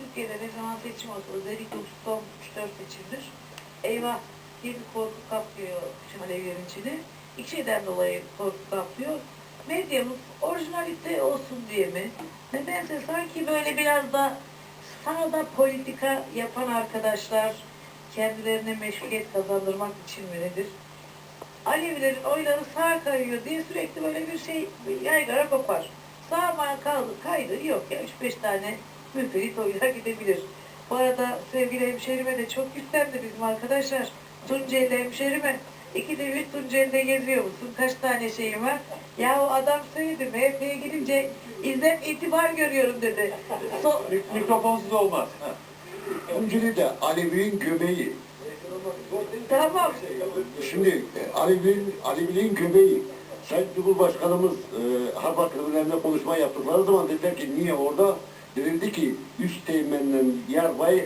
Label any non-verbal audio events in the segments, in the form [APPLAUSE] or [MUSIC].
Türkiye'de ne zaman seçim olsa özellikle son 3-4 seçimdir. Eyvah diye bir korku kaplıyor şimdi Alevilerin içini. İki şeyden dolayı korku kaplıyor. Medyamız orijinalite olsun diye mi? Nedense sanki böyle biraz da sağda politika yapan arkadaşlar kendilerine meşruiyet kazandırmak için mi nedir? Alevilerin oyları sağa kayıyor diye sürekli böyle bir şey yaygara kopar. Sağa kaldı, kaydı yok ya 3-5 tane müferit oylar gidebilir. Bu arada sevgili hemşerime de çok yüklendi bizim arkadaşlar. Tunceli hemşerime. İkide üç Tunceli'de geziyor musun? Kaç tane şeyim var? Ya o adam söyledi MHP'ye gidince izlem itibar görüyorum dedi. So Mik- Mikrofonsuz olmaz. Tunceli de Alevi'nin göbeği. tamam. Şimdi e, Alevi'nin Alevi'nin göbeği. Sayın Cumhurbaşkanımız e, Harp Akademilerinde konuşma yaptıkları zaman dediler ki niye orada? Denildi ki üst teğmenden yarbay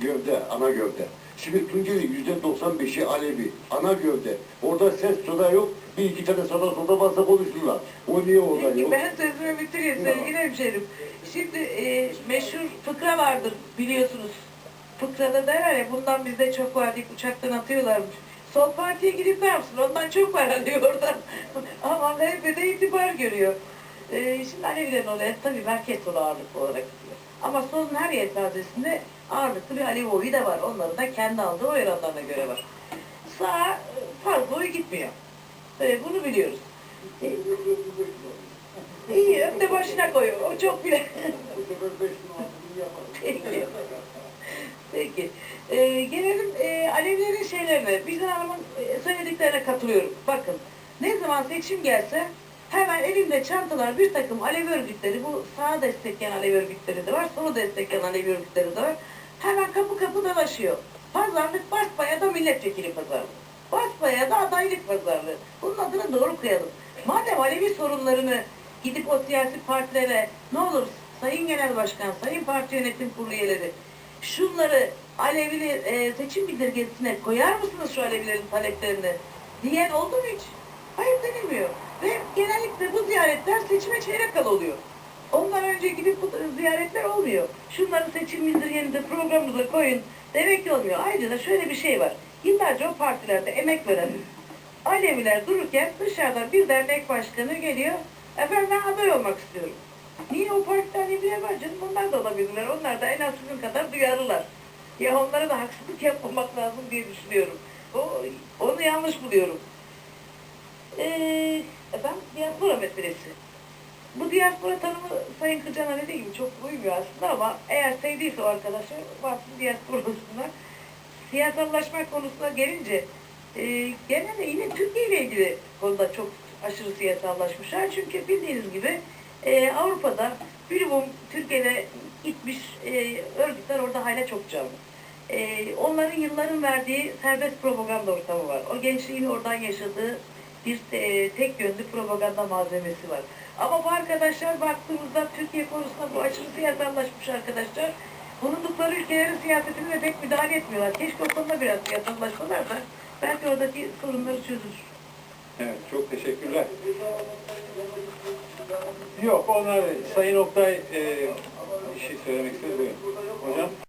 gövde, ana gövde. Şimdi Tunceli yüzde 95'i Alevi, ana gövde. Orada ses soda yok, bir iki tane sada soda varsa konuşurlar. O niye orada Peki yok? ben sözümü bitireyim sevgili hemşerim. Şimdi e, meşhur fıkra vardır biliyorsunuz. Fıkrada derler ya bundan bizde çok var deyip uçaktan atıyorlarmış. Sol partiye gidip ne yapsın? Ondan çok var alıyor oradan. [LAUGHS] Ama MHP'de itibar görüyor. E, şimdi Alevilerin olayı tabii merkez olayı ağırlıklı olarak gidiyor. Ama solun her yelpazesinde ağırlıklı bir Alevi oyu da var. Onların da kendi aldığı oy oranlarına göre var. Sağa e, fazla oy gitmiyor. E, bunu biliyoruz. E, İyi, başına koyuyor. O çok bile. [LAUGHS] Peki. Peki. Ee, gelelim e, Alevilerin şeylerine. Bizden Hanım'ın e, söylediklerine katılıyorum. Bakın, ne zaman seçim gelse hemen elinde çantalar bir takım Alevi örgütleri, bu sağa destekleyen Alevi örgütleri de var, solu destekleyen Alevi örgütleri de var. Hemen kapı kapı dolaşıyor. Pazarlık basbaya da milletvekili pazarlığı. Basbaya da adaylık pazarlığı. Bunun adını doğru koyalım. Madem Alevi sorunlarını gidip o siyasi partilere ne olur Sayın Genel Başkan, Sayın Parti Yönetim Kurulu üyeleri şunları Alevili e, seçim bildirgesine koyar mısınız şu Alevilerin taleplerini diyen oldu mu hiç? Hayır denilmiyor. Ve genellikle bu ziyaretler seçime çeyrek kala oluyor. Ondan önce bu ziyaretler olmuyor. Şunları seçim bildirgenize programımıza koyun demek ki olmuyor. Ayrıca da şöyle bir şey var. Yıllarca o partilerde emek veren Aleviler dururken dışarıdan bir dernek başkanı geliyor. Efendim ben aday olmak istiyorum. Niye o partide Aleviler var canım? Onlar da olabilirler. Onlar da en az sizin kadar duyarlılar. Ya onlara da haksızlık yapmamak lazım diye düşünüyorum. O, onu yanlış buluyorum. Ee, efendim diaspora meselesi. Bu diaspora tanımı Sayın Kırcan'a dediği gibi çok uymuyor aslında ama eğer sevdiyse o arkadaşlar baksın diaspora olsunlar. Siyasallaşma konusuna gelince e, genelde yine Türkiye ile ilgili konuda çok aşırı siyasallaşmışlar. Çünkü bildiğiniz gibi e, Avrupa'da Bilbum Türkiye'de gitmiş e, örgütler orada hala çok canlı. E, onların yılların verdiği serbest propaganda ortamı var. O gençliğin oradan yaşadığı bir e, tek yönlü propaganda malzemesi var. Ama bu arkadaşlar baktığımızda Türkiye konusunda bu aşırı siyasallaşmış arkadaşlar bulundukları ülkelerin siyasetine pek müdahale etmiyorlar. Keşke o konuda biraz siyasallaşsalar da belki oradaki sorunları çözülür. Evet, çok teşekkürler. Yok, onlar Sayın Oktay e, bir şey söylemek istedi. Buyurun.